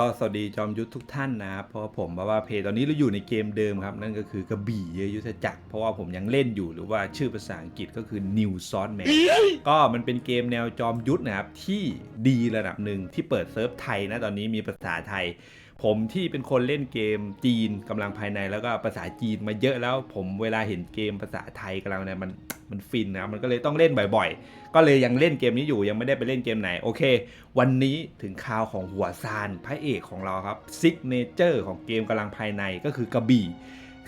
ก็สวัสดีจอมยุทธทุกท่านนะครับเพราะว่าผมบาว่าเพย์ตอนนี้เราอยู่ในเกมเดิมครับ นั่นก็คือกระบี่เยยุทธจักรเพราะว่าผมยังเล่นอยู่หรือว่าชื่อภาษาอังกฤษก็คือ New s o u r Man ก็มันเป็นเกมแนวจอมยุทธนะครับ ที่ดีระดับหนึ่งที่เปิดเซิร์ฟไทยนะตอนนี้มีภาษาไทย ผมที่เป็นคนเล่นเกมจีนกำลังภายในแล้วก็ภาษาจีนมาเยอะแล้ว ผมเวลาเห็นเกมภาษาไทยกำลังเนี่ยมันมันฟินนะมันก็เลยต้องเล่นบ่อยๆ ก็เลยยังเล่นเกมนี้อยู่ยังไม่ได้ไปเล่นเกมไหนโอเค วันนี้ถึงข่าวของหัวซานพระเอกของเราครับซิกเนเจอร์ของเกมกำลังภายในก็คือกระบี่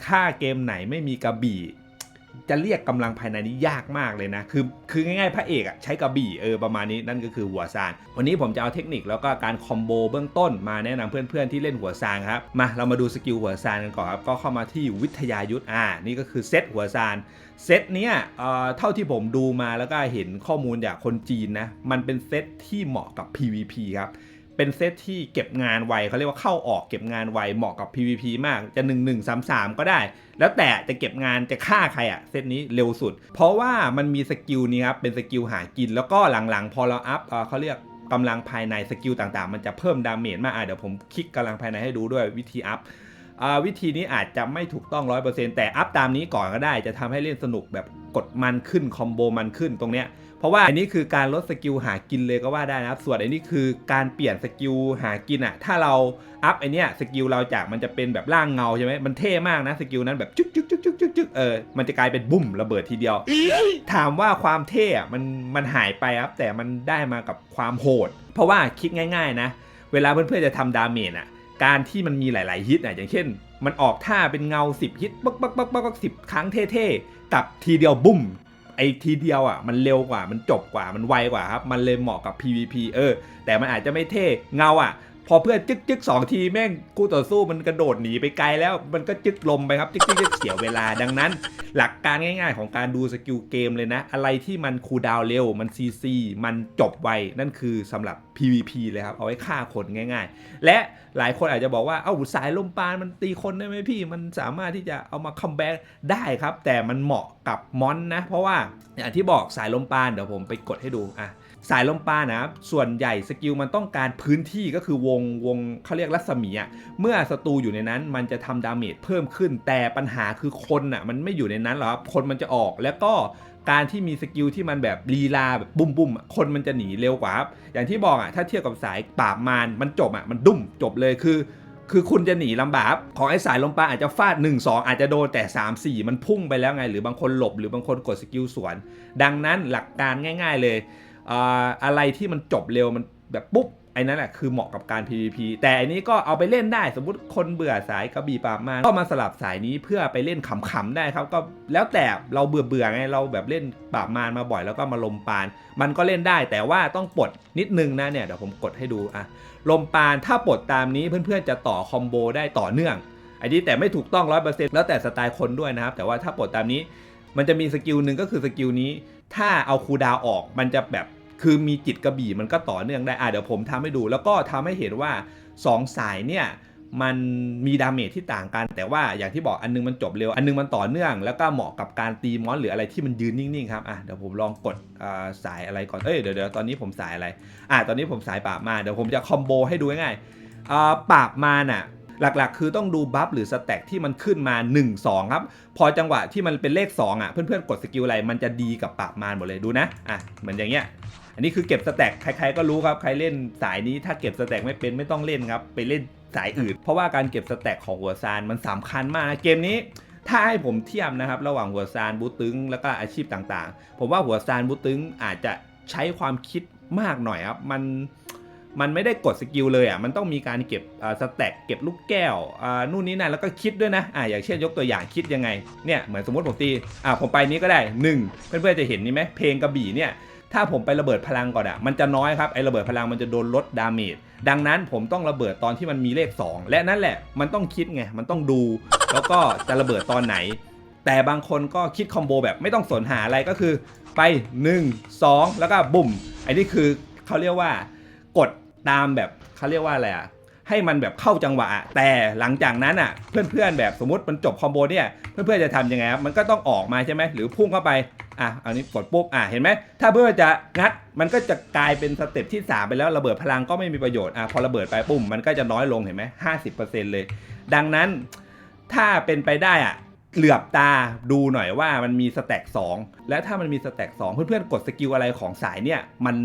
ถ้าเกมไหนไม่มีกระบี่ จะเรียกกำลังภายในนี้ยากมากเลยนะ คือคือง่ายๆพระเอกอะใช้กระบี่เออประมาณนี้นั่นก็คือหัวซาน วันนี้ผมจะเอาเทคนิคแล้วก็การคอมโบเบื้องต้นมาแนะนำเพื่อนๆที่เล่นหัวซานครับ มาเรามาดูสกิลหัวซานกันก่อนครับ ก็เข้ามาที่วิทยายุทธอ่า นี่ก็คือเซตหัวซาน เซตเนี้ยเอ่อเท่าที่ผมดูมาแล้วก็เห็นข้อมูลจากคนจีนนะ มันเป็นเซตที่เหมาะกับ PVP ครับ เป็นเซตที่เก็บงานไวเขาเรียกว่าเข้าออกเก็บงานไวเหมาะกับ PVP มากจะ 1 1 3 3 ก็ได้ แล้วแต่จะเก็บงานจะฆ่าใครอะเซตนี้เร็วสุด เพราะว่ามันมีสกิลนี้ครับเป็นสกิลหากิน แล้วก็หลังๆ พอเราอัพเเขาเรียกกำลังภายในสกิลต่างๆ มันจะเพิ่มดาเมจมากอะเดี๋ยวผมคลิกกำลังภายในให้ดูด้วยวิธีอัพอ่าวิธีนี้อาจจะไม่ถูกต้อง 100%แต่อัพตามนี้ก่อนก็ได้ จะทำให้เล่นสนุกแบบกดมันขึ้นคอมโบมันขึ้นตรงเนี้ย เพราะว่าอันนี้คือการลดสกิลหากินเลยก็ว่าได้นะครับ ส่วนอันนี้คือการเปลี่ยนสกิลหากินอะถ้าเราอัพไอเนี้ยสกิลเราจากมันจะเป็นแบบร่างเงาใช่ไหมมันเท่มากนะสกิลนั้นแบบจึ๊กจึ๊กจึ๊กจึ๊กจึ๊กจึ๊กเออมันจะกลายเป็นบุ้มระเบิดทีเดียว ถามว่าความเท่อะมันมันหายไปครับแต่มันได้มากับความโหด เพราะว่าคิดง่าย ๆ นะ เวลาเพื่อนๆจะทำดาเมจอะการที่มันมีหลาย ๆ ฮิตอะอย่างเช่น มันออกท่าเป็นเงา 10 ฮิตปักปักปักปักสิบครั้งเท่ๆกับทีเดียวบุ้ม อ้ทีเดียวอะมันเร็วกว่ามันจบกว่ามันไวกว่าครับมันเลยเหมาะกับ PVP เออแต่มันอาจจะไม่เท่เงาอะ พอเพื่อนจึ๊กจึ๊กสองทีแม่งคู่ต่อสู้มันกระโดดหนีไปไกลแล้วมันก็จึ๊กลมไปครับจึ๊กจึ๊กจิกเสียเวลาดังนั้น หลักการง่าย ๆ ของการดูสกิลเกมเลยนะ อะไรที่มันคูดาวเร็วมัน CC มันจบไวนั่นคือสำหรับ PVP เลยครับ เอาไว้ฆ่าคนง่าย ๆ และหลายคนอาจจะบอกว่าเอ้าสายลมปานมันตีคนได้ไหมพี่ มันสามารถที่จะเอามาคัมแบ็กได้ครับ แต่มันเหมาะกับมอนนะ เพราะว่าอย่างที่บอกสายลมปานเดี๋ยวผมไปกดให้ดูอะ สายลมปานะส่วนใหญ่สกิลมันต้องการพื้นที่ก็คือวงวงเขาเรียกรัศมีอะเมื่อศัตรูอยู่ในนั้นมันจะทำดาเมจเพิ่มขึ้น แต่ปัญหาคือคนอะมันไม่อยู่ในนั้นหรอกครับคนมันจะออกแล้วก็การที่มีสกิลที่มันแบบลีลาแบบบุ้มบุ้มคนมันจะหนีเร็วกว่าครับอย่างที่บอกอะถ้าเทียบกับสายปราบมารมันจบอะมันดุ้มจบเลยคือคือคุณจะหนีลำบากของไอ้สายลมปลาอาจจะฟาด 1 2 อาจจะโดนแต่ 3 4 มันพุ่งไปแล้วไง หรือบางคนหลบหรือบางคนกดสกิลสวน ดังนั้นหลักการง่าย ๆ เลย อะไรที่มันจบเร็วมันแบบปุ๊บไอ้นั่นแหละคือเหมาะกับการ PVP แต่อันนี้ก็เอาไปเล่นได้สมมุติคนเบื่อสายกระบี่ปราบมาก็มาสลับสายนี้เพื่อไปเล่นขำๆได้ครับก็แล้วแต่เราเบื่อเบื่อๆไงเราแบบเล่นปราบมารมาบ่อยแล้วก็มาลมปาน มันก็เล่นได้แต่ว่าต้องปลดนิดนึงนะเนี่ยเดี๋ยวผมกดให้ดูอะลมปานถ้าปลดตามนี้เพื่อนๆจะต่อคอมโบได้ต่อเนื่องอันนี้แต่ไม่ถูกต้อง 100%แล้วแต่สไตล์คนด้วยนะครับ แต่ว่าถ้าปลดตามนี้ มันจะมีสกิลหนึ่งก็คือสกิลนี้ ถ้าเอาคูดาวออกมันจะแบบ คือมีจิตกระบี่มันก็ต่อเนื่องได้อะเดี๋ยวผมทำให้ดูแล้วก็ทำให้เห็นว่า 2 สายเนี่ยมันมีดาเมจที่ต่างกัน แต่ว่าอย่างที่บอกอันนึงมันจบเร็ว อันนึงมันต่อเนื่อง แล้วก็เหมาะกับการตีมอนหรืออะไรที่มันยืนนิ่งๆครับอะเดี๋ยวผมลองกดสายอะไรก่อนเอ้ยเดี๋ยวเดี๋ยวตอนนี้ผมสายอะไรอะตอนนี้ผมสายปราบมาเดี๋ยวผมจะคอมโบให้ดูง่ายๆอ่าปราบมาน่ะหลักๆ คือต้องดูบัฟหรือสแต็กที่มันขึ้นมา 1 2 ครับ พอจังหวะที่มันเป็นเลข 2 อะ เพื่อนๆ กดสกิลอะไร มันจะดีกับปราบมารหมดเลยดูนะ อะ เหมือนอย่างเงี้ย อันนี้คือเก็บสแต็กใครๆก็รู้ครับใครเล่นสายนี้ถ้าเก็บสแต็กไม่เป็นไม่ต้องเล่นครับไปเล่นสายอื่น เพราะว่าการเก็บสแต็กของหัวซานมันสำคัญมากนะเกมนี้ถ้าให้ผมเทียบนะครับ ระหว่างหัวซานบูตึง แล้วก็อาชีพต่างๆ ผมว่าหัวซานบูตึงอาจจะใช้ความคิดมากหน่อยครับมันมันไม่ได้กดสกิลเลยอะมันต้องมีการเก็บสแต็กเก็บลูกแก้วนู่นนี่นั่นแล้วก็คิดด้วยนะอ่าอย่างเช่นยกตัวอย่างคิดยังไงเนี่ยเหมือนสมมติผมตีอ่าผมไปนี้ก็ได้หนึ่งเพื่อนๆจะเห็นนี่ไหมเพลงกระบี่เนี่ย ถ้าผมไประเบิดพลังก่อนอะมันจะน้อยครับไอระเบิดพลังมันจะโดนลดดาเมจดังนั้นผมต้องระเบิดตอนที่มันมีเลข 2 และนั่นแหละมันต้องคิดไงมันต้องดู แล้วก็จะระเบิดตอนไหน แต่บางคนก็คิดคอมโบแบบไม่ต้องสนหาอะไรก็คือ ไป 1 2 แล้วก็บุ่มไอ้นี่คือเขาเรียกว่ากดตามแบบเขาเรียกว่าอะไรอะให้มันแบบเข้าจังหวะอะแต่หลังจากนั้นอะ เพื่อนๆแบบสมมติมันจบคอมโบเนี่ยเพื่อนๆจะทำยังไงครับมันก็ต้องออกมาใช่ไหมหรือพุ่งเข้าไป อะอันนี้กดปุ๊บอะเห็นไหมถ้าเพื่อจะงัดมันก็จะกลายเป็นสเต็ปที่ 3 ไปแล้วระเบิดพลังก็ไม่มีประโยชน์อะพอระเบิดไปปุ่มมันก็จะน้อยลงเห็นไหมห้าสิบเปอร์เซ็นต์เลย ดังนั้นถ้าเป็นไปได้อะเหลือบตาดูหน่อยว่ามันมีสแต็ก2และถ้ามันมีสแต็ก2เพื่อนๆกดสกิลอะไรของสายเนี่ยมัน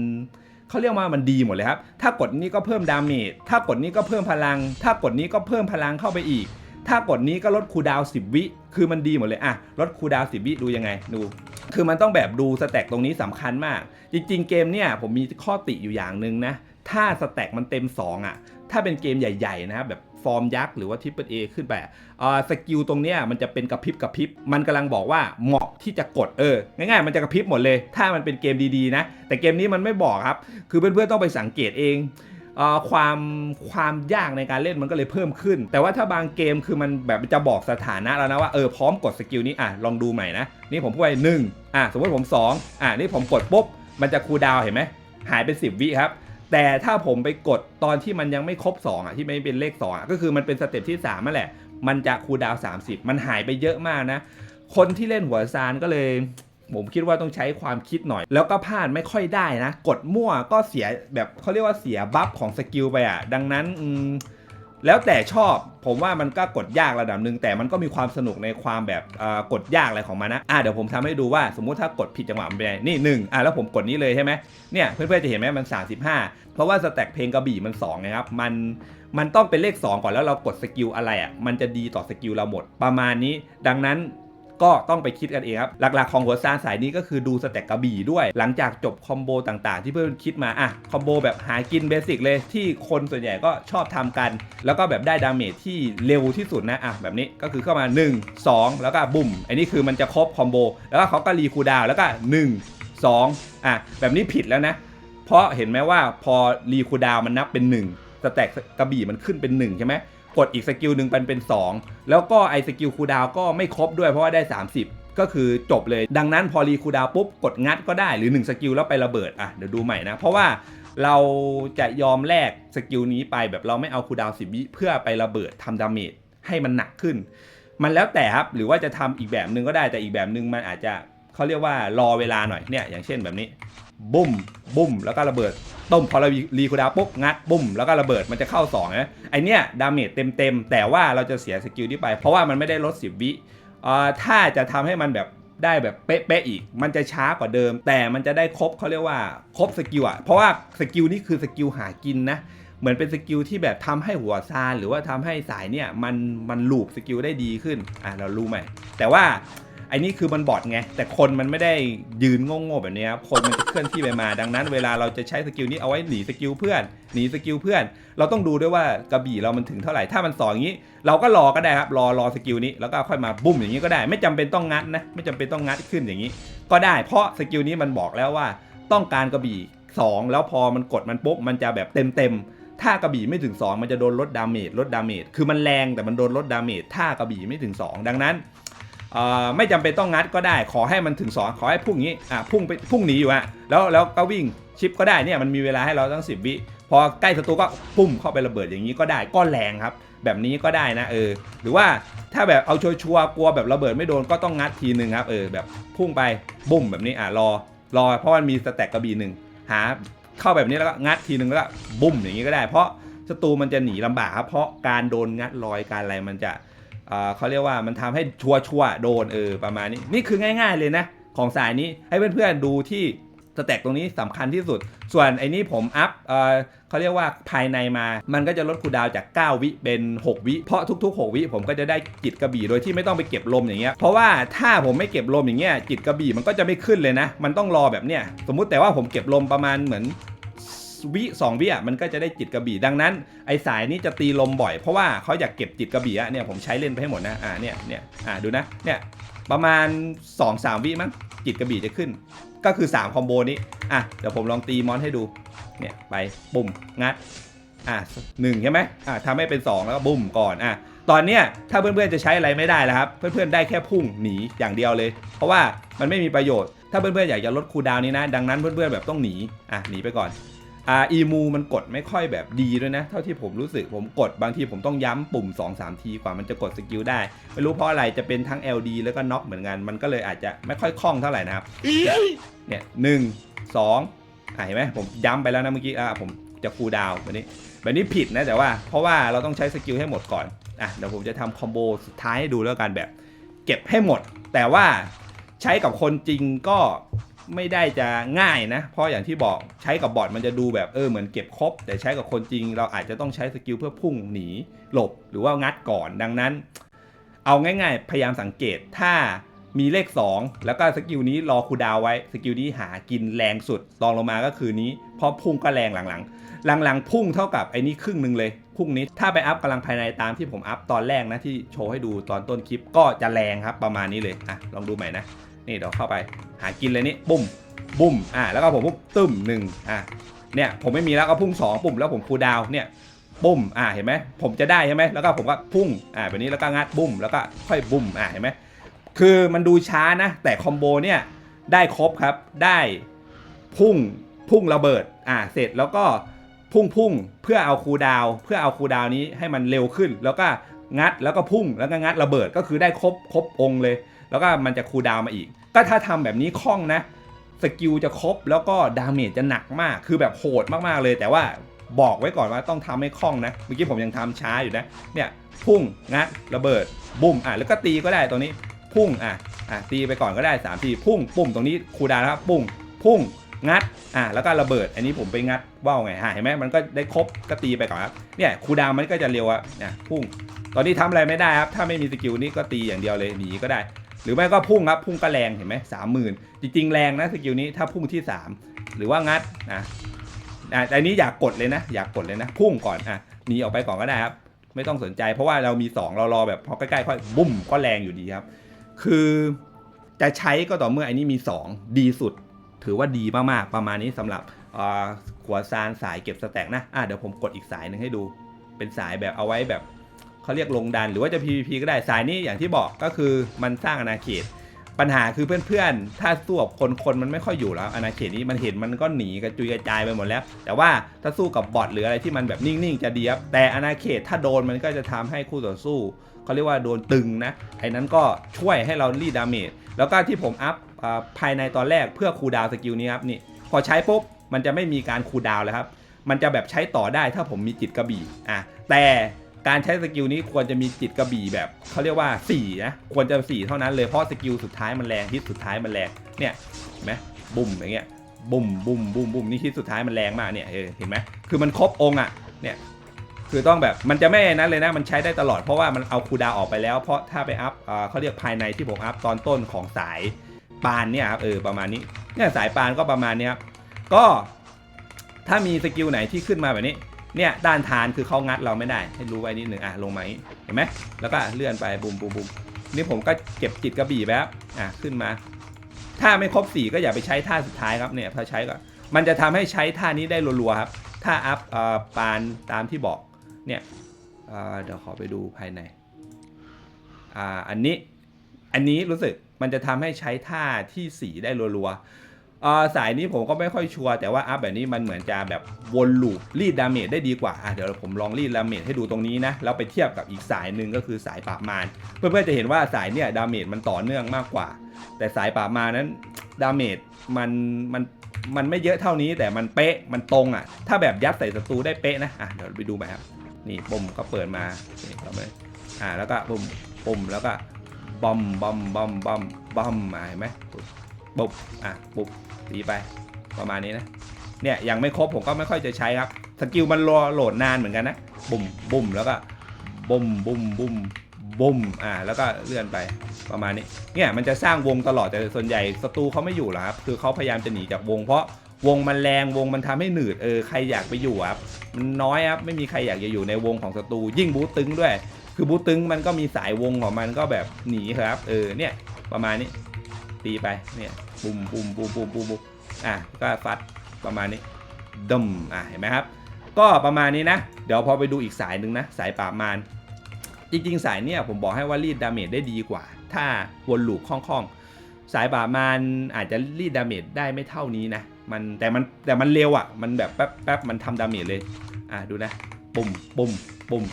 เขาเรียกว่ามันดีหมดเลยครับ ถ้ากดนี้ก็เพิ่มดาเมจ ถ้ากดนี้ก็เพิ่มพลัง ถ้ากดนี้ก็เพิ่มพลังเข้าไปอีก ถ้ากดนี้ก็ลดคูดาวน์10วิ คือมันดีหมดเลยอะลดคูดาวน์10วิดูยังไงดู คือมันต้องแบบดูสแต็กตรงนี้สำคัญมาก จริง ๆ เกมเนี่ยผมมีข้อติอยู่อย่างหนึ่งนะ ถ้าสแต็กมันเต็ม 2อะ ถ้าเป็นเกมใหญ่ ๆ นะครับแบบฟอร์มยักษ์หรือว่าทิปเปิลเอขึ้นไปอ่าสกิลตรงเนี้ยมันจะเป็นกระพริบกระพริบ มันกำลังบอกว่าเหมาะที่จะกดเออ ง่ายๆ มันจะกระพริบหมดเลย ถ้ามันเป็นเกมดีๆนะ แต่เกมนี้มันไม่บอกครับ คือเพื่อนๆต้องไปสังเกตเอง ความความยากในการเล่นมันก็เลยเพิ่มขึ้น แต่ว่าถ้าบางเกมคือมันแบบจะบอกสถานะแล้วนะว่าเออพร้อมกดสกิลนี้อะลองดูใหม่นะนี่ผมพูดไปหนึ่งอะสมมติผม 2อะนี่ผมกดปุ๊บมันจะคูลดาวเห็นไหมหายไป 10 วิครับแต่ถ้าผมไปกดตอนที่มันยังไม่ครบ 2 อะ ที่ไม่เป็นเลข 2 อะ ก็คือมันเป็นสเต็ปที่ 3นั่นแหละ มันจะคูลดาว 30 มันหายไปเยอะมากนะ คนที่เล่นหัวซานก็เลย ผมคิดว่าต้องใช้ความคิดหน่อย แล้วก็พลาดไม่ค่อยได้นะ กดมั่วก็เสียแบบเขาเรียกว่าเสียบัฟของสกิลไปอะ ดังนั้นแล้วแต่ชอบผมว่ามันก็กดยากระดับหนึ่งแต่มันก็มีความสนุกในความแบบกดยากอะไรของมันนะอะเดี๋ยวผมทำให้ดูว่าสมมุติถ้ากดผิดจังหวะมันเป็นไงนี่หนึ่งอะแล้วผมกดนี้เลยใช่ไหมเนี่ยเพื่อนๆจะเห็นไหมมัน 35 เพราะว่าสแต็กเพลงกระบี่มัน2ไงครับมันมันต้องเป็นเลข 2 ก่อนแล้วเรากดสกิลอะไรอะมันจะดีต่อสกิลเราหมดประมาณนี้ ดังนั้น ก็ต้องไปคิดกันเองครับ หลักๆของหัวซานสายนี้ก็คือดูสแต็กกระบี่ด้วย หลังจากจบคอมโบต่างๆ ที่เพื่อนคิดมาอะคอมโบแบบหากินเบสิกเลยที่คนส่วนใหญ่ก็ชอบทำกัน แล้วก็แบบได้ดาเมจที่เร็วที่สุดนะอะแบบนี้ก็คือเข้ามา 1 2 แล้วก็บุ่มอันนี้คือมันจะครบคอมโบแล้วก็เขาก็รีคูดาวแล้วก็ 1 2อะแบบนี้ผิดแล้วนะ เพราะเห็นไหมว่าพอรีคูดาวมันนับเป็น 1สแต็กกระบี่มันขึ้นเป็น1ใช่ไหม กดอีกสกิลหนึ่งเป็นเป็น 2 แล้วก็ไอสกิลคูดาวก็ไม่ครบด้วยเพราะว่าได้ 30 ก็คือจบเลย ดังนั้นพอรีคูดาวปุ๊บกดงัดก็ได้หรือ 1 สกิลแล้วไประเบิดอะเดี๋ยวดูใหม่นะ เพราะว่าเราจะยอมแลกสกิลนี้ไปแบบเราไม่เอาคูดาวน์10วิเพื่อไประเบิดทำดาเมจให้มันหนักขึ้น มันแล้วแต่ครับหรือว่าจะทำอีกแบบหนึ่งก็ได้แต่อีกแบบหนึ่งมันอาจจะเขาเรียกว่ารอเวลาหน่อยเนี่ยอย่างเช่นแบบนี้ บุ้มบุ้มแล้วก็ระเบิดต้มพอเรารีคูดาปุ๊บงัดบุ้มแล้วก็ระเบิดมันจะเข้า2นะไอเนี้ยดาเมจเต็มๆ แต่ว่าเราจะเสียสกิลนี้ไป เพราะว่ามันไม่ได้ลด 10 วิอ่อถ้าจะทำให้มันแบบได้แบบเป๊ะๆอีก มันจะช้ากว่าเดิม แต่มันจะได้ครบเขาเรียกว่าครบสกิลอะเพราะว่าสกิลนี้คือสกิลหากินนะเหมือนเป็นสกิลที่แบบทำให้หัวซานหรือว่าทำให้สายเนี่ยมันมันลูปสกิลได้ดีขึ้นอะเรารู้ไหมแต่ว่า อ้นี่คือมันบอดไง แต่คนมันไม่ได้ยืนโง่ๆแบบนี้ครับ คนมันจะเคลื่อนที่ไปมา ดังนั้นเวลาเราจะใช้สกิลนี้เอาไว้หนีสกิลเพื่อน หนีสกิลเพื่อน เราต้องดูด้วยว่ากระบี่เรามันถึงเท่าไหร่ ถ้ามันสองอย่างนี้ เราก็รอก็ได้ครับ รอรอสกิลนี้ แล้วก็ค่อยมาบุ้มอย่างนี้ก็ได้ ไม่จำเป็นต้องงัดนะ ไม่จำเป็นต้องงัดขึ้นอย่างนี้ ก็ได้ เพราะสกิลนี้มันบอกแล้วว่าต้องการกระบี่สองแล้วพอมันกดมันปุ๊บมันจะแบบเต็มเต็มๆถ้ากระบี่ไม่ถึง 2 มันจะโดนลดดาเมจลดดาเมจคือมันแรงแต่มันโดนลดดาเมจถ้ากระบี่ไม่ถึง 2 ดังนั้น ไม่จำเป็นต้องงัดก็ได้ ขอให้มันถึง2ขอให้พุ่งอย่างนี้อะพุ่งไปพุ่งหนีอยู่อะแล้วแล้วก็วิ่งชิปก็ได้เนี่ยมันมีเวลาให้เราตั้ง 10 วิพอใกล้ศัตรูก็ปุ้มเข้าไประเบิดอย่างนี้ก็ได้ก็แรงครับ แบบนี้ก็ได้นะเออ หรือว่าถ้าแบบเอาชัวร์ๆกลัวแบบระเบิดไม่โดนก็ต้องงัดทีหนึ่งครับเออแบบพุ่งไปบุ้มแบบนี้อะรอ รอ เพราะมันมีสแต็กกระบี่หนึ่งหาเข้าแบบนี้แล้วก็งัดทีนึงแล้วก็บุ้มอย่างนี้ก็ได้ เพราะศัตรูมันจะหนีลำบากครับเพราะการโดนงัดรอยการอะไรมันจะ เขาเรียกว่ามันทำให้ชัวชัวร์โดนเออประมาณนี้ นี่คือง่าย ๆเลยนะ ของสายนี้ให้เพื่อนๆดูที่สแต็กตรงนี้สำคัญที่สุด ส่วนไอ้นี้ผมอัพเอเขาเรียกว่าภายในมา มันก็จะลดคูดาวจาก 9 วิเป็น 6 วิ เพราะทุก ๆ 6 วิผมก็จะได้จิตกระบี่โดยที่ไม่ต้องไปเก็บลมอย่างเงี้ย เพราะว่าถ้าผมไม่เก็บลมอย่างเงี้ยจิตกระบี่มันก็จะไม่ขึ้นเลยนะ มันต้องรอแบบเนี้ย สมมุติแต่ว่าผมเก็บลมประมาณเหมือน วิสองวิอะมันก็จะได้จิตกระบี่ดังนั้นไอสายนี้จะตีลมบ่อยเพราะว่าเขาอยากเก็บจิตกระบี่อะเนี่ยผมใช้เล่นไปให้หมดนะอ่าเนี่ยเนี่ยอ่าดูนะเนี่ยประมาณ 2-3 วิมั้งจิตกระบี่จะขึ้น ก็คือ 3 คอมโบนี้อะเดี๋ยวผมลองตีมอนให้ดูเนี่ยไปปุ่มงัดอะหนึ่งใช่ไหมอะทำให้เป็น 2 แล้วก็บุ้มก่อนอะตอนเนี้ยถ้าเพื่อนๆจะใช้อะไรไม่ได้แล้วครับ เพื่อนๆได้แค่พุ่งหนีอย่างเดียวเลย เพราะว่ามันไม่มีประโยชน์ ถ้าเพื่อนๆอยากจะลดคูดาวน์นี้นะ ดังนั้นเพื่อนๆแบบต้องหนีอะหนีไปก่อน อ่าอีมูมันกดไม่ค่อยแบบดีด้วยนะ เท่าที่ผมรู้สึกผมกดบางทีผมต้องย้ำปุ่ม 2-3 ทีกว่ามันจะกดสกิลได้ ไม่รู้เพราะอะไรจะเป็นทั้ง LD แล้วก็น็อกเหมือนกัน มันก็เลยอาจจะไม่ค่อยคล่องเท่าไหร่นะครับ เนี่ยหนึ่งสองอะเห็นไหมผมย้ำไปแล้วนะเมื่อกี้อะผมจะคูดาวแบบนี้ แบบนี้ผิดนะแต่ว่าเพราะว่าเราต้องใช้สกิลให้หมดก่อนอะเดี๋ยวผมจะทำคอมโบสุดท้ายให้ดูแล้วกันแบบ เก็บให้หมด แต่ว่าใช้กับคนจริงก็ ไม่ได้จะง่ายนะ เพราะอย่างที่บอกใช้กับบอทมันจะดูแบบเออเหมือนเก็บครบ แต่ใช้กับคนจริง เราอาจจะต้องใช้สกิลเพื่อพุ่งหนีหลบหรือว่างัดก่อนดังนั้น เอาง่ายๆ พยายามสังเกตถ้ามีเลข 2 แล้วก็สกิลนี้รอคูดาวไว้สกิลนี้หากินแรงสุดรองลงมาก็คือนี้พราะพุ่งก็แรงหลังๆ หลังๆ พุ่งเท่ากับไอ้นี้ครึ่งหนึ่งเลยพุ่งนี้ถ้าไปอัพกำลังภายในตามที่ผมอัพตอนแรกนะที่โชว์ให้ดูตอนต้นคลิปก็จะแรงครับประมาณนี้เลยอะลองดูใหม่นะ นี่เดี๋ยวเข้าไปหากินเลยนี่บุ้มบุ้มอะแล้วก็ผมปุ๊บตึ้มหนึ่งอะเนี่ยผมไม่มีแล้วก็พุ่งสองปุ่มแล้วผมคูดาวเนี่ยบุ้มอ่าเห็นไหมผมจะได้ใช่ไหมแล้วก็ผมก็พุ่งอ่าแบบนี้แล้วก็งัดบุ้มแล้วก็ค่อยบุ้มอ่าเห็นไหมคือมันดูช้านะ แต่คอมโบเนี่ยได้ครบครับได้พุ่งพุ่งระเบิดอ่าเสร็จแล้วก็พุ่งพุ่งเพื่อเอาคูดาว เพื่อเอาคูดาวน์นี้ให้มันเร็วขึ้น แล้วก็งัดแล้วก็พุ่งแล้วก็งัดระเบิดก็คือได้ครบครบองค์เลย แล้วก็มันจะคูลดาวมาอีก ก็ถ้าทำแบบนี้คล่องนะ สกิลจะครบแล้วก็ดาเมจจะหนักมาก คือแบบโหดมากๆเลย แต่ว่าบอกไว้ก่อนว่าต้องทำให้คล่องนะ เมื่อกี้ผมยังทำช้าอยู่นะ เนี่ยพุ่งงัดระเบิดบุ้มอะแล้วก็ตีก็ได้ตรงนี้ พุ่งอะอะตีไปก่อนก็ได้3ทีพุ่งปุ่มตรงนี้คูดาวนะครับปุ้งพุ่งงัดอะแล้วก็ระเบิด อันนี้ผมไปงัดว่าวไงฮะเห็นไหมมันก็ได้ครบก็ตีไปก่อนครับเนี่ยคูดาวมันก็จะเร็วอะนะพุ่ง ตอนนี้ทำอะไรไม่ได้ครับถ้าไม่มีสกิลนี้ก็ตีอย่างเดียวเลยหนีก็ได้ หรือไม่ก็พุ่งครับพุ่งก็แรงเห็นไหมสามหมื่นจริง ๆ แรงนะสกิลนี้ถ้าพุ่งที่ 3 หรือว่างัดนะอะอันนี้อยากกดเลยนะ อยากกดเลยนะ พุ่งก่อนอะหนีออกไปก่อนก็ได้ครับไม่ต้องสนใจ เพราะว่าเรามี 2 เรารอแบบพอใกล้ๆค่อยบุ้มก็แรงอยู่ดีครับ คือจะใช้ก็ต่อเมื่ออันนี้มี 2 ดีสุด ถือว่าดีมากๆประมาณนี้สำหรับอ่าหัวซานสายเก็บสแต็กนะอะเดี๋ยวผมกดอีกสายหนึ่งให้ดู เป็นสายแบบเอาไว้แบบ เขาเรียกลงดันหรือว่าจะ PVP ก็ได้สายนี้อย่างที่บอกก็คือมันสร้างอาณาเขต ปัญหาคือเพื่อนๆ ถ้าสู้กับคนคนมันไม่ค่อยอยู่แล้วอาณาเขตนี้มันเห็นมันก็หนีกระจุยกระจายไปหมดแล้ว แต่ว่าถ้าสู้กับบอทหรืออะไรที่มันแบบนิ่งๆจะดีครับแต่อาณาเขตถ้าโดนมันก็จะทำให้คู่ต่อสู้เขาเรียกว่าโดนตึงนะไอ้นั้นก็ช่วยให้เรารีดดาเมจแล้วก็ที่ผมอัพภายในตอนแรกเพื่อคูดาวสกิลนี้ครับนี่พอใช้ปุ๊บมันจะไม่มีการคูดาวแล้วครับ มันจะแบบใช้ต่อได้ถ้าผมมีจิตกระบี่อะแต่ การใช้สกิลนี้ควรจะมีจิตกระบี่แบบเขาเรียกว่า4นะควรจะ 4 เท่านั้นเลยเพราะสกิลสุดท้ายมันแรงฮิตสุดท้ายมันแรงเนี่ยเห็นไหมบุ่มอย่างเงี้ยบุ่มบุ่มบุ่มบุ่มนี่ฮิตสุดท้ายมันแรงมากเนี่ยเออเห็นไหมคือมันครบองค์อะเนี่ยคือต้องแบบมันจะไม่นั้นเลยนะมันใช้ได้ตลอดเพราะว่ามันเอาคูดาออกไปแล้ว เพราะถ้าไปอัพเขาเรียกภายในที่ผมอัพตอนต้นของสายปานเนี่ยครับเออประมาณนี้เนี่ยสายปานก็ประมาณนี้ครับก็ถ้ามีสกิลไหนที่ขึ้นมาแบบนี้ เนี่ยด้านทานคือเขางัดเราไม่ได้ ให้รู้ไว้นิดหนึ่งอะลงมาอย่างนี้เห็นไหมแล้วก็เลื่อนไปบุมบุมบุมนี่ผมก็เก็บจิตกระบี่ไปครับอะขึ้นมา ถ้าไม่ครบสี่ก็อย่าไปใช้ท่าสุดท้ายครับเนี่ยพอใช้ก็มันจะทำให้ใช้ท่านี้ได้รัวๆครับถ้าอัพอ่อปานตามที่บอกเนี่ยเอ่อเดี๋ยวขอไปดูภายในอ่าอันนี้อันนี้รู้สึกมันจะทำให้ใช้ท่าที่สี่ได้รัวๆ อ่อสายนี้ผมก็ไม่ค่อยชัวร์แต่ว่าอัพแบบนี้มันเหมือนจะแบบวนลูปรีดดาเมจได้ดีกว่าอะเดี๋ยวผมลองรีดดาเมจให้ดูตรงนี้นะแล้วไปเทียบกับอีกสายหนึ่งก็คือสายปราบมารเพื่อนๆจะเห็นว่าสายเนี่ยดาเมจมันต่อเนื่องมากกว่า แต่สายปราบมารนั้นดาเมจมันมันมันไม่เยอะเท่านี้แต่มันเป๊ะมันตรงอะ ถ้าแบบยัดใส่ศัตรูได้เป๊ะนะอะเดี๋ยวไปดูใหม่ครับนี่ปุ่มก็เปิดมานี่เราไปอ่าแล้วก็ปุ่มปุ่มแล้วก็บอมบอมบอมบอมบอมมาเห็นไหม ปุ๊บปุ๊บอะปุ๊บตีไปประมาณนี้นะเนี่ยยังไม่ครบผมก็ไม่ค่อยจะใช้ครับสกิลมันรอโหลดนานเหมือนกันนะบุ่มบุ่มแล้วก็บุ่มบุ่มบุ่มบุ่มอ่าแล้วก็เลื่อนไปประมาณนี้เนี่ยมันจะสร้างวงตลอดแต่ส่วนใหญ่ศัตรูเขาไม่อยู่หรอกครับคือเขาพยายามจะหนีจากวง เพราะวงมันแรงวงมันทำให้หนืดเออใครอยากไปอยู่ครับมันน้อยครับไม่มีใครอยากจะอยู่ในวงของศัตรูยิ่งบูตึงด้วย คือบูตึงมันก็มีสายวงของมันก็แบบหนีครับเออเนี่ยประมาณนี้ ตีไปเนี่ยปุ่มปุ่มปุ่มปุ่มปุ่มปุ่มอะก็ฟัดประมาณนี้ดมอะเห็นไหมครับ ก็ประมาณนี้นะ เดี๋ยวพอไปดูอีกสายหนึ่งนะ สายปราบมารจริงๆ สายเนี่ยผมบอกให้ว่ารีดดาเมจได้ดีกว่า ถ้าวนลูปคล่องๆ สายปราบมารอาจจะรีดดาเมจได้ไม่เท่านี้นะมันแต่มันแต่มันเร็วอะ มันแบบแป๊บแป๊บมันทำดาเมจเลย อะดูนะ ปุ่มปุ่มปุ่ม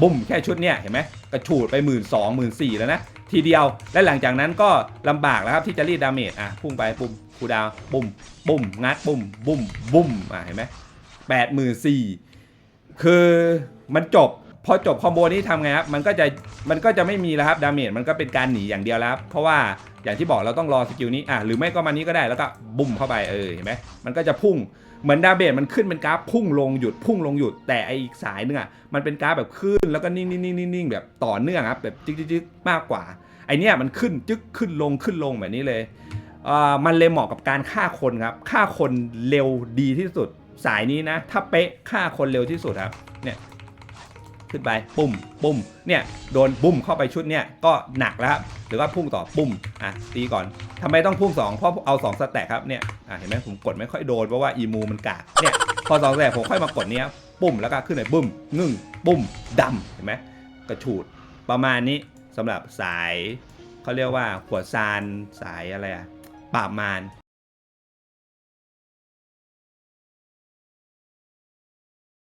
บุ่มแค่ชุดเนี้ยเห็นไหมกระฉูดไปหมื่นสองหมื่นสี่แล้วนะ ทีเดียว และหลังจากนั้นก็ลำบากแล้วครับที่จะรีดดาเมจอะพุ่งไปปุ่มคูดาวปุ่มปุ่มงัดปุ่มบุ่มบุ่มอะเห็นไหมแปดหมื่นสี่คือมันจบพอจบคอมโบนี้ทำไงครับมันก็จะมันก็จะไม่มีแล้วครับดาเมจมันก็เป็นการหนีอย่างเดียวแล้วครับเพราะว่าอย่างที่บอกเราต้องรอสกิลนี้อะหรือไม่ก็มานี้ก็ได้แล้วก็บุ่มเข้าไปเออเห็นไหมมันก็จะพุ่ง เหมือนดาเมจมันขึ้นเป็นกราฟพุ่งลงหยุดพุ่งลงหยุดแต่ไออีกสายนึงอะมันเป็นกราฟแบบขึ้นแล้วก็นิ่งนิ่งนิ่งนิ่งแบบต่อเนื่องครับแบบจึ๊กจึ๊กจึ๊กมากกว่าไอเนี้ยมันขึ้นจึ๊กขึ้นลงขึ้นลงแบบนี้เลยอ่ามันเลยเหมาะกับการฆ่าคนครับฆ่าคนเร็วดีที่สุด สายนี้นะ ถ้าเป๊ะฆ่าคนเร็วที่สุดครับเนี่ยขึ้นไปปุ่มปุ่มเนี่ยโดนบุ้มเข้าไปชุดเนี่ยก็หนักแล้วครับหรือว่าพุ่งต่อปุ่มอะตีก่อนทำไมต้องพุ่ง2เพราะเอา2สแต็กครับเนี่ย อะเห็นไหมผมกดไม่ค่อยโดนเพราะว่าอีมูมันกากเนี่ยพอสองแสบผมค่อยมากดเนี้ยปุ่มแล้วก็ขึ้นเลยบุ้มงึ่งปุ่มดำเห็นไหมกระฉูดประมาณนี้สำหรับสายเขาเรียกว่าขวดซานสายอะไรอะปราบมาร